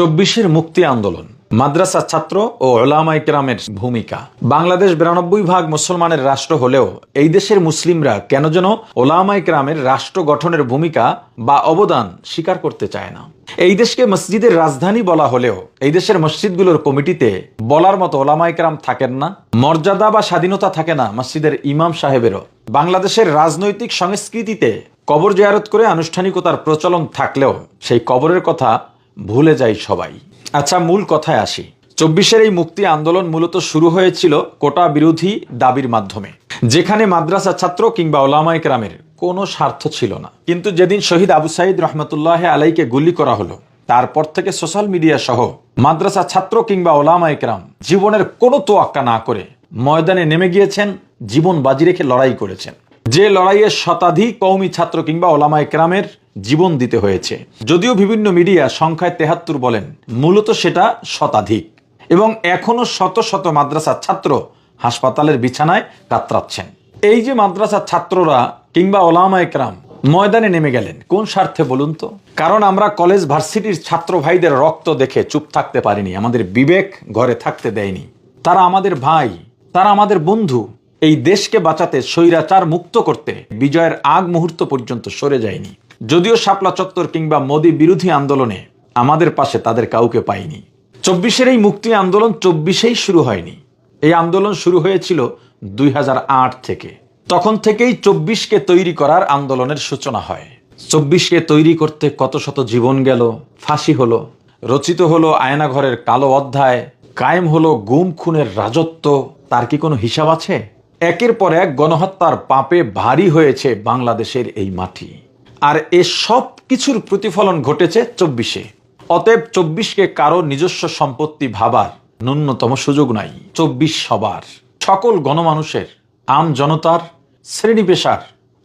চব্বিশের মুক্তি আন্দোলন, মাদ্রাসা ছাত্র ও ওলামাই কেরামের ভূমিকা। বাংলাদেশ বিরানব্বই ভাগ মুসলমানের রাষ্ট্র হলেও এই দেশের মুসলিমরা কেন যেন ওলামাই কেরামের রাষ্ট্র গঠনের ভূমিকা বা অবদান স্বীকার করতে চায় না। এই দেশকে মসজিদের রাজধানী বলা হলেও এই দেশের মসজিদগুলোর কমিটিতে বলার মতো ওলামাই কেরাম থাকেন না, মর্যাদা বা স্বাধীনতা থাকে না মসজিদের ইমাম সাহেবেরও। বাংলাদেশের রাজনৈতিক সংস্কৃতিতে কবর জিয়ারত করে আনুষ্ঠানিকতার প্রচলন থাকলেও সেই কবরের কথা ভুলে যায় সবাই। আচ্ছা মূল কথায় আসি। চব্বিশের এই মুক্তি আন্দোলন মূলত শুরু হয়েছিল কোটা বিরোধী দাবির মাধ্যমে, যেখানে মাদ্রাসা ছাত্র কিংবা ওলামাই কেরামের কোনো স্বার্থ ছিল না। কিন্তু যেদিন শহীদ আবু সাইদ রহমতুল্লাহ আলাইকে গুলি করা হলো, তারপর থেকে সোশ্যাল মিডিয়া সহ মাদ্রাসা ছাত্র কিংবা ওলামা একরাম জীবনের কোনো তোয়াক্কা না করে ময়দানে নেমে গিয়েছেন, জীবন বাজি রেখে লড়াই করেছেন। যে লড়াইয়ে শতাধিক কৌমি ছাত্র কিংবা ওলামা একরামের জীবন দিতে হয়েছে। যদিও বিভিন্ন মিডিয়া সংখ্যায় তেহাত্তর বলেন, মূলত সেটা শতাধিক। এবং এখনও শত শত মাদ্রাসা ছাত্র হাসপাতালের বিছানায় কাতরাচ্ছেন। এই যে মাদ্রাসা ছাত্ররা কিংবা ওলামা একরাম ময়দানে নেমে গেলেন, কোন স্বার্থে বলুন তো? কারণ আমরা কলেজ ভার্সিটির ছাত্র ভাইদের রক্ত দেখে চুপ থাকতে পারিনি, আমাদের বিবেক ঘরে থাকতে দেয়নি। তারা আমাদের ভাই, তারা আমাদের বন্ধু। এই দেশকে বাঁচাতে স্বৈরাচার মুক্ত করতে বিজয়ের আগ মুহূর্ত পর্যন্ত সরে যায়নি। যদিও শাপলা চত্বর কিংবা মোদী বিরোধী আন্দোলনে আমাদের পাশে তাদের কাউকে পাইনি। চব্বিশের এই মুক্তি আন্দোলন চব্বিশেই শুরু হয়নি। এই আন্দোলন শুরু হয়েছিল দুই হাজার আট থেকে। তখন থেকেই চব্বিশকে তৈরি করার আন্দোলনের সূচনা হয়। চব্বিশকে তৈরি করতে কত শত জীবন গেল, ফাঁসি হলো, রচিত হলো আয়নাঘরের কালো অধ্যায়, কায়েম হলো গুম খুনের রাজত্ব, তার কি কোনো হিসাব আছে? একের পর এক গণহত্যার পাপে ভারী হয়েছে বাংলাদেশের এই মাটি। আর এ সব কিছুর প্রতিফলন ঘটেছে চব্বিশে। অতএব চব্বিশকে কারও নিজস্ব সম্পত্তি ভাবার ন্যূনতম সুযোগ নাই। চব্বিশ সবার, সকল গণমানুষের, আম জনতার, শ্রেণি পেশার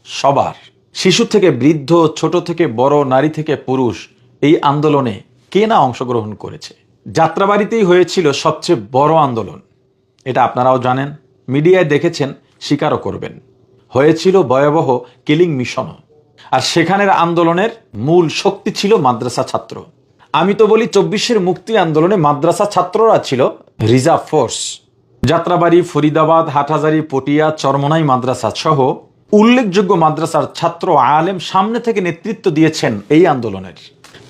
সবার। শিশু থেকে বৃদ্ধ, ছোট থেকে বড়, নারী থেকে পুরুষ এই আন্দোলনে কে না অংশগ্রহণ করেছে? যাত্রাবাড়িতেই হয়েছিল সবচেয়ে বড় আন্দোলন। এটা আপনারাও জানেন, মিডিয়ায় দেখেছেন, স্বীকারও করবেন। হয়েছিল ভয়াবহ কিলিং মিশনও। আর সেখানের আন্দোলনের মূল শক্তি ছিল মাদ্রাসা ছাত্র। আমি তো বলি চব্বিশের মুক্তি আন্দোলনে মাদ্রাসা ছাত্ররা ছিল রিজার্ভ ফোর্স। যাত্রাবাড়ি, ফরিদাবাদ, হাটহাজারি, পটিয়া, চরমনাই মাদ্রাসা সহ উল্লেখযোগ্য মাদ্রাসার ছাত্র আলেম সামনে থেকে নেতৃত্ব দিয়েছেন এই আন্দোলনের।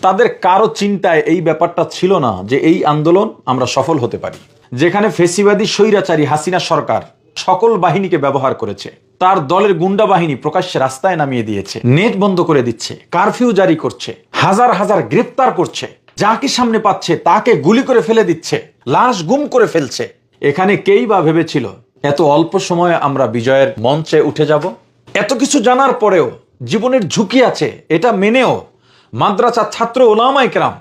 তাদের কারও চিন্তায় এই ব্যাপারটা ছিল না যে এই আন্দোলন আমরা সফল হতে পারি। যেখানে ফেসিবাদী স্বৈরাচারী হাসিনা সরকার সকল বাহিনীকে ব্যবহার করেছে। তার দলের গুন্ডা বাহিনী প্রকাশ্যে রাস্তায় নামিয়ে দিয়েছে। নেট বন্ধ করে দিচ্ছে, কারফিউ জারি করছে, হাজার হাজার গ্রেপ্তার করছে যাকে সামনে পাচ্ছে তাকে গুলি করে ফেলে দিচ্ছে, লাশ গুম করে ফেলছে। এখানে কেই বা ভেবেছিল, এত অল্প সময়ে আমরা বিজয়ের মঞ্চে উঠে যাব? এত কিছু জানার পরেও জীবনের ঝুঁকি আছে, এটা মেনেও মাদ্রাসা ছাত্র ওলামাই কেরাম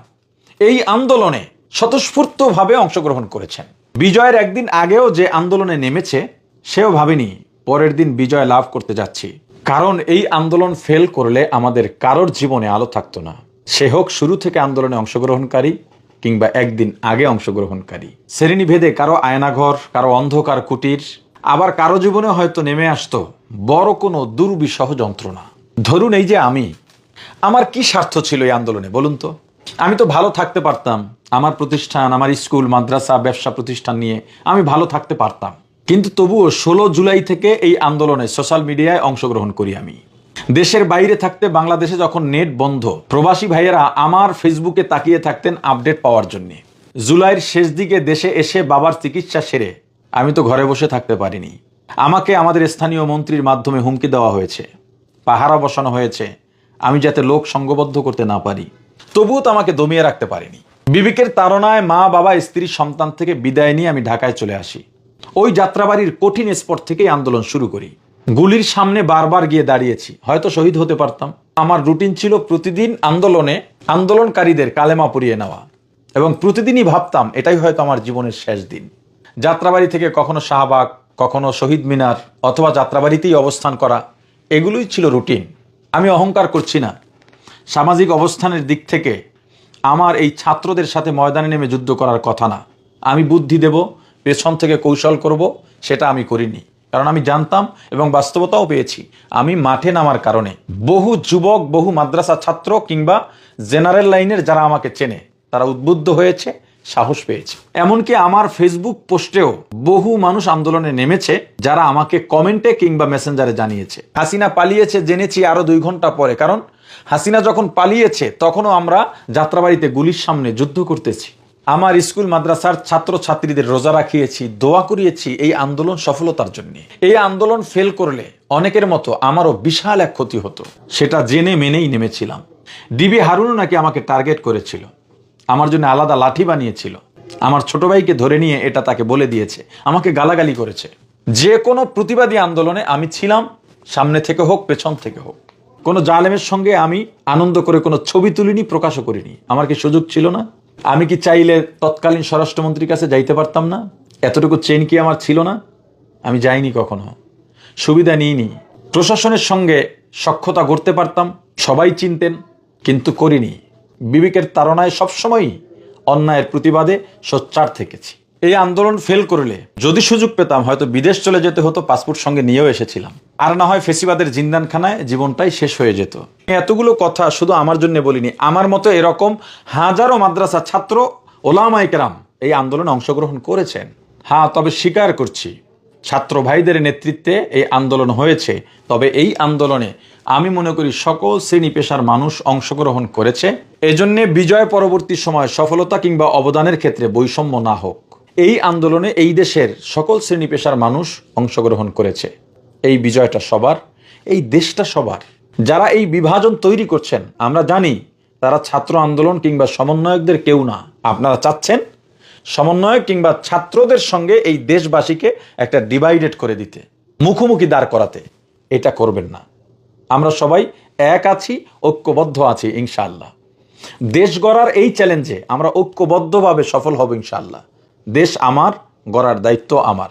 এই আন্দোলনে স্বতঃস্ফূর্তভাবে অংশগ্রহণ করেছেন। বিজয়ের একদিন আগেও যে আন্দোলনে নেমেছে, সেও ভাবেনি পরের দিন বিজয় লাভ করতে যাচ্ছি। কারণ এই আন্দোলন ফেল করলে আমাদের কারোর জীবনে আলো থাকতো না। সে হোক শুরু থেকে আন্দোলনে অংশগ্রহণকারী কিংবা একদিন আগে অংশগ্রহণকারী। শ্রেণি ভেদে কারও আয়নাঘর, কারও অন্ধকার কুটির, আবার কারও জীবনে হয়তো নেমে আসতো বড় কোনো দুর্বিষহ যন্ত্রণা। ধরুন এই যে আমি। আমার কি স্বার্থ ছিল এই আন্দোলনে, বলুন তো? আমি তো ভালো থাকতে পারতাম। আমার প্রতিষ্ঠান, আমার স্কুল, মাদ্রাসা, ব্যবসা প্রতিষ্ঠান নিয়ে আমি ভালো থাকতে পারতাম। কিন্তু তবুও ষোলো জুলাই থেকে এই আন্দোলনে সোশ্যাল মিডিয়ায় অংশগ্রহণ করি আমি। দেশের বাইরে থাকতে বাংলাদেশে যখন নেট বন্ধ, প্রবাসী ভাইয়েরা আমার ফেসবুকে তাকিয়ে থাকতেন আপডেট পাওয়ার জন্যে। জুলাইয়ের শেষ দিকে দেশে এসে বাবার চিকিৎসা সেরে আমি তো ঘরে বসে থাকতে পারিনি। আমাকে আমাদের স্থানীয় মন্ত্রীর মাধ্যমে হুমকি দেওয়া হয়েছে। পাহারা বসানো হয়েছে। আমি যাতে লোক সঙ্গবদ্ধ করতে না পারি। তবুও তো আমাকে দমিয়ে রাখতে পারিনি। বিবেকের তাড়নায় মা, বাবা, স্ত্রী, সন্তান থেকে বিদায় নিয়ে আমি ঢাকায় চলে আসি। ওই যাত্রাবাড়ির কঠিন স্পট থেকেই আন্দোলন শুরু করি। গুলির সামনে বারবার গিয়ে দাঁড়িয়েছি। হয়তো শহীদ হতে পারতাম। আমার রুটিন ছিল প্রতিদিন আন্দোলনে আন্দোলনকারীদের কালেমা পরিয়ে নেওয়া এবং প্রতিদিনই ভাবতাম, এটাই হয়তো আমার জীবনের শেষ দিন। যাত্রাবাড়ি থেকে কখনো শাহবাগ, কখনো শহীদ মিনার অথবা যাত্রাবাড়িতেই অবস্থান করা, এগুলোই ছিল রুটিন। আমি অহংকার করছি না। সামাজিক অবস্থানের দিক থেকে আমার এই ছাত্রদের সাথে ময়দানে নেমে যুদ্ধ করার কথা না। আমি বুদ্ধি দেব পেছন থেকে কৌশল করব, সেটা আমি করিনি। কারণ আমি জানতাম এবং বাস্তবতাও পেয়েছি, আমি মাঠে নামার কারণে। বহু যুবক, বহু মাদ্রাসা ছাত্র কিংবা জেনারেল লাইনের যারা আমাকে চেনে, তারা উদ্বুদ্ধ হয়েছে, সাহস পেয়েছে। এমনকি আমার ফেসবুক পোস্টেও বহু মানুষ আন্দোলনে নেমেছে, যারা আমাকে কমেন্টে কিংবা মেসেঞ্জারে জানিয়েছে। হাসিনা পালিয়েছে জেনেছি আরও দুই ঘণ্টা পরে, কারণ হাসিনা যখন পালিয়েছে, তখনও আমরা যাত্রাবাড়িতে গুলির সামনে যুদ্ধ করতেছি। আমার স্কুল মাদ্রাসার ছাত্র ছাত্রীদের রোজা রাখিয়েছি, দোয়া করিয়েছি এই আন্দোলন সফলতার জন্য। এই আন্দোলন ফেল করলে অনেকের মতো আমারও বিশাল এক ক্ষতি হতো। সেটা জেনে মেনেই নেমেছিলাম। ডিবি হারুনও নাকি আমাকে টার্গেট করেছিল। আমার জন্য আলাদা লাঠি বানিয়েছিল। আমার ছোট ভাইকে ধরে নিয়ে এটা তাকে বলে দিয়েছে। আমাকে গালাগালি করেছে। যে কোনো প্রতিবাদী আন্দোলনে আমি ছিলাম, সামনে থেকে হোক, পেছন থেকে হোক। কোনো জালেমের সঙ্গে আমি আনন্দ করে কোনো ছবি তুলিনি, প্রকাশও করিনি। আমার কি সুযোগ ছিল না? আমি কি চাইলে তৎকালীন স্বরাষ্ট্রমন্ত্রীর কাছে যাইতে পারতাম না? এতটুকু চেন কি আমার ছিল না? আমি যাইনি কখনো। সুবিধা নিইনি। প্রশাসনের সঙ্গে সক্ষতা করতে পারতাম, সবাই চিনতেন, কিন্তু করিনি। বিবেকের তাড়নায় সবসময়ই অন্যায়ের প্রতিবাদে সোচ্চার থেকেছি। এই আন্দোলন ফেল করলে, যদি সুযোগ পেতাম, হয়তো বিদেশ চলে যেতে হতো পাসপোর্ট সঙ্গে নিয়েও এসেছিলাম। আর না হয় ফেসিবাদের জিন্দানখানায় জীবনটাই শেষ হয়ে যেত। এতগুলো কথা শুধু আমার জন্য বলিনি, আমার মতো এরকম হাজারো মাদ্রাসা ছাত্র ওলামাই কেরাম এই আন্দোলনে অংশগ্রহণ করেছেন। হ্যাঁ তবে স্বীকার করছি, ছাত্র ভাইদের নেতৃত্বে এই আন্দোলন হয়েছে। তবে এই আন্দোলনে আমি মনে করি সকল শ্রেণি পেশার মানুষ অংশগ্রহণ করেছে। এজন্য বিজয় পরবর্তী সময় সফলতা কিংবা অবদানের ক্ষেত্রে বৈষম্য না হোক। এই আন্দোলনে এই দেশের সকল শ্রেণি পেশার মানুষ অংশগ্রহণ করেছে। এই বিজয়টা সবার, এই দেশটা সবার। যারা এই বিভাজন তৈরি করছেন, আমরা জানি তারা ছাত্র আন্দোলন কিংবা সমন্বয়কদের কেউ না। আপনারা চাচ্ছেন সমন্বয়ক কিংবা ছাত্রদের সঙ্গে এই দেশবাসীকে একটা ডিভাইডেড করে দিতে, মুখোমুখি দাঁড় করাতে। এটা করবেন না। আমরা সবাই এক আছি, ঐক্যবদ্ধ আছি, ইনশাআল্লাহ। দেশ গড়ার এই চ্যালেঞ্জে আমরা ঐক্যবদ্ধভাবে সফল হব, ইনশাআল্লাহ। দেশ আমার, গড়ার দায়িত্ব আমার।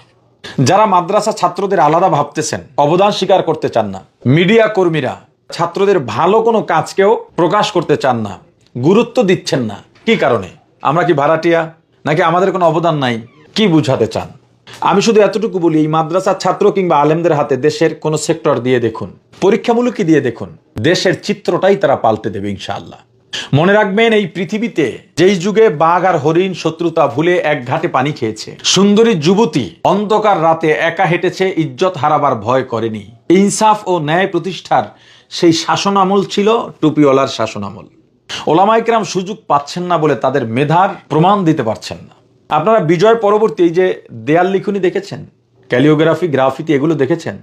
যারা মাদ্রাসা ছাত্রদের আলাদা ভাবতেছেন, অবদান স্বীকার করতে চান না। মিডিয়া কর্মীরা ছাত্রদের ভালো কোনো কাজকেও প্রকাশ করতে চান না। গুরুত্ব দিচ্ছেন না। কি কারণে? আমরা কি ভাড়াটিয়া? নাকি আমাদের কোনো অবদান নাই? কি বুঝাতে চান? আমি শুধু এতটুকু বলি, এই মাদ্রাসার ছাত্র কিংবা আলেমদের হাতে দেশের কোনো সেক্টর দিয়ে দেখুন। পরীক্ষামূলকই দিয়ে দেখুন। দেশের চিত্রটাই তারা পাল্টে দেবে, ইনশাআল্লাহ। মনে রাখবেন, এই পৃথিবীতে যেই যুগে বাঘ আর হরিণ শত্রুতা ভুলে এক ঘাটে পানি খেয়েছে, সুন্দরী যুবতী অন্ধকার রাতে একা হেঁটেছে, ইজ্জত হারাবার ভয় করেনি। ইনসাফ ও ন্যায় প্রতিষ্ঠার সেই শাসনামল ছিল টুপিওয়ালার শাসনামল। ওলামাইকরাম সুযোগ পাচ্ছেন না বলে তাদের মেধার প্রমাণ দিতে পারছেন না। আপনারা বিজয় পরবর্তী যে দেয়াল লিখুনি দেখেছেন? ক্যালিওগ্রাফি, গ্রাফিতি এগুলো দেখেছেন?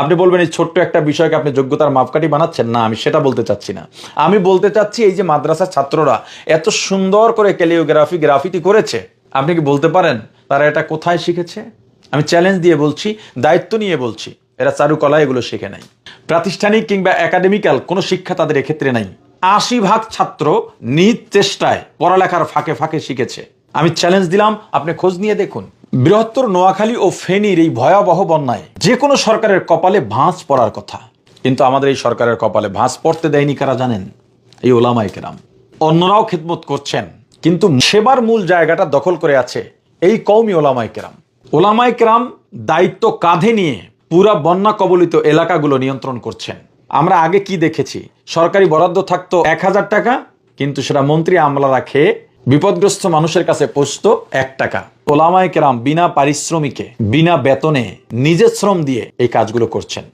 আপনি বলবেন এই ছোট্ট একটা বিষয়কে আপনি যোগ্যতার মাপকাঠি বানাচ্ছেন? না, আমি সেটা বলতে চাচ্ছি না। আমি বলতে চাচ্ছি এই যে মাদ্রাসার ছাত্ররা এত সুন্দর করে ক্যালিওগ্রাফি গ্রাফিটি করেছে। আপনি কি বলতে পারেন? তারা এটা কোথায় শিখেছে? আমি চ্যালেঞ্জ দিয়ে বলছি, দায়িত্ব নিয়ে বলছি, এরা চারুকলা এগুলো শিখে নাই। প্রাতিষ্ঠানিক কিংবা একাডেমিক্যাল কোনো শিক্ষা তাদের এক্ষেত্রে নাই। আশি ভাগ ছাত্র নিজ চেষ্টায় পড়ালেখার ফাঁকে ফাঁকে শিখেছে। আমি চ্যালেঞ্জ দিলাম, আপনি খোঁজ নিয়ে দেখুন। বৃহত্তর নোয়াখালী ও ফেনীর এই ভয়াবহ বন্যায় যে কোনো সরকারের কপালে ভাঁজ পড়ার কথা। কিন্তু আমাদের এই সরকারের কপালে ভাঁজ পড়তে দেয়নি কারা জানেন? এই ওলামাই কেরাম। অন্যরাও খেদমত করছেন, কিন্তু সেবার মূল জায়গাটা দখল করে আছে এই কৌমি ওলামাই কেরাম। ওলামাই কেরাম দায়িত্ব কাঁধে নিয়ে পুরা বন্যা কবলিত এলাকাগুলো নিয়ন্ত্রণ করছেন। আমরা আগে কি দেখেছি? সরকারি বরাদ্দ থাকতো এক হাজার টাকা, কিন্তু সেটা মন্ত্রী আমলারা খেয়ে বিপদগ্রস্ত মানুষের কাছে পৌঁছত এক টাকা। ওলামায় কেরাম বিনা পারিশ্রমিকে, বিনা বেতনে নিজের শ্রম দিয়ে এই কাজগুলো করছেন।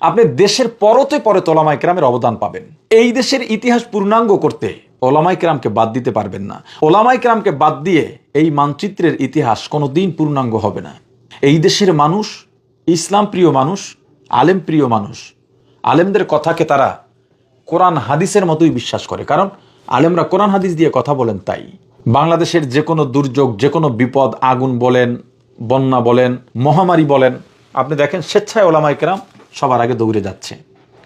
আপনি দেশের পরতে পরে ওলামায় কেরামের অবদান পাবেন। এই দেশের ইতিহাস পূর্ণাঙ্গ করতে ওলামাই কেরামকে বাদ দিতে পারবেন না। ওলামাই কেরামকে বাদ দিয়ে এই মানচিত্রের ইতিহাস কোনোদিন পূর্ণাঙ্গ হবে না। এই দেশের মানুষ, ইসলাম প্রিয় মানুষ, আলেম প্রিয় মানুষ, আলেমদের কথাকে তারা কোরআন হাদিসের মতোই বিশ্বাস করে। কারণ আলেমরা কোরআন হাদিস দিয়ে কথা বলেন তাই। বাংলাদেশের যে কোনো দুর্যোগ যে কোনো বিপদ, আগুন বলেন, বন্যা বলেন, মহামারী বলেন, আপনি দেখেন স্বেচ্ছায় ওলামাই কেরাম সবার আগে দৌড়ে যাচ্ছে।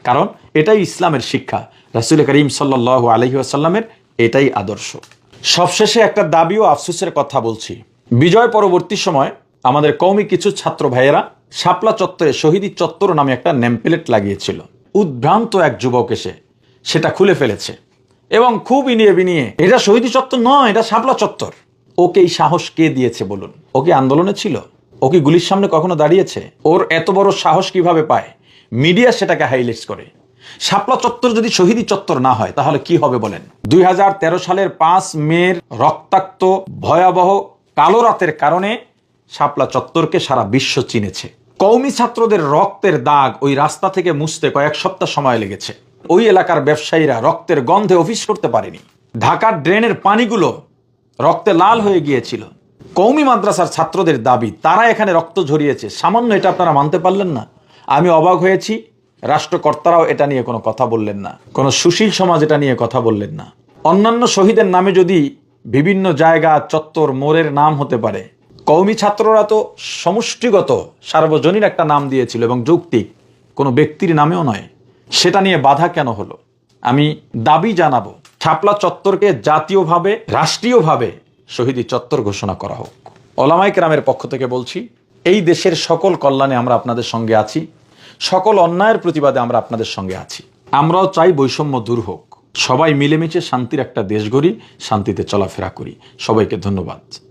কারণ এটাই ইসলামের শিক্ষা। রাসুল করিম সাল্লাহ আলহি আসাল্লামের এটাই আদর্শ। সবশেষে একটা দাবি ও আফসোসের কথা বলছি। বিজয় পরবর্তী সময় আমাদের কৌমি কিছু ছাত্র ভাইয়েরা শাপলা চত্বরে শহীদি চত্বর নামে একটা নেমপ্লেট লাগিয়েছিল। উদ্ভ্রান্ত এক যুবক এসে সেটা খুলে ফেলেছে। এবং খুব ইনিয়ে বিনিয়ে। এটা শহীদি চত্বর নয়, এটা শাপলা চত্বর। ওকে এই সাহস কে দিয়েছে বলুন? ও কি আন্দোলনে ছিল? ও কি গুলির সামনে কখনো দাঁড়িয়েছে? ওর এত বড় সাহস কীভাবে পায়? মিডিয়া সেটাকে হাইলাইটস করে। শাপলা চত্বর যদি শহীদি চত্বর না হয়, তাহলে কি হবে বলেন? দুই হাজার তেরো সালের পাঁচ মের রক্তাক্ত, ভয়াবহ, কালো রাতের কারণে শাপলা চত্বরকে সারা বিশ্ব চিনেছে। কৌমি ছাত্রদের রক্তের দাগ ওই রাস্তা থেকে মুছতে কয়েক সপ্তাহ সময় লেগেছে। ওই এলাকার ব্যবসায়ীরা রক্তের গন্ধে অফিস করতে পারেনি। ঢাকার ড্রেনের পানিগুলো রক্তে লাল হয়ে গিয়েছিল। কৌমি মাদ্রাসার ছাত্রদের দাবি, তারা এখানে রক্ত ঝরিয়েছে। সামান্য এটা আপনারা মানতে পারলেন না। আমি অবাক হয়েছি। রাষ্ট্রকর্তারাও এটা নিয়ে কোনো কথা বললেন না। কোনো সুশীল সমাজ এটা নিয়ে কথা বললেন না। অন্যান্য শহীদের নামে যদি বিভিন্ন জায়গা, চত্বর, মোড়ের নাম হতে পারে কৌমি ছাত্ররা তো সমষ্টিগত, সার্বজনীন একটা নাম দিয়েছিল এবং যৌক্তিক। কোনো ব্যক্তির নামেও নয়। সেটা নিয়ে বাধা কেন হলো? আমি দাবি জানাব, ছাপলা চত্বরকে জাতীয়ভাবে, রাষ্ট্রীয়ভাবে শহীদি চত্বর ঘোষণা করা হোক। ওলামাই কেরামের পক্ষ থেকে বলছি, এই দেশের সকল কল্যাণে আমরা আপনাদের সঙ্গে আছি, সকল অন্যায়ের প্রতিবাদে আমরা আপনাদের সঙ্গে আছি। আমরাও চাই বৈষম্য দূর হোক। সবাই মিলেমিশে শান্তির একটা দেশ গড়ি, শান্তিতে চলাফেরা করি। সবাইকে ধন্যবাদ।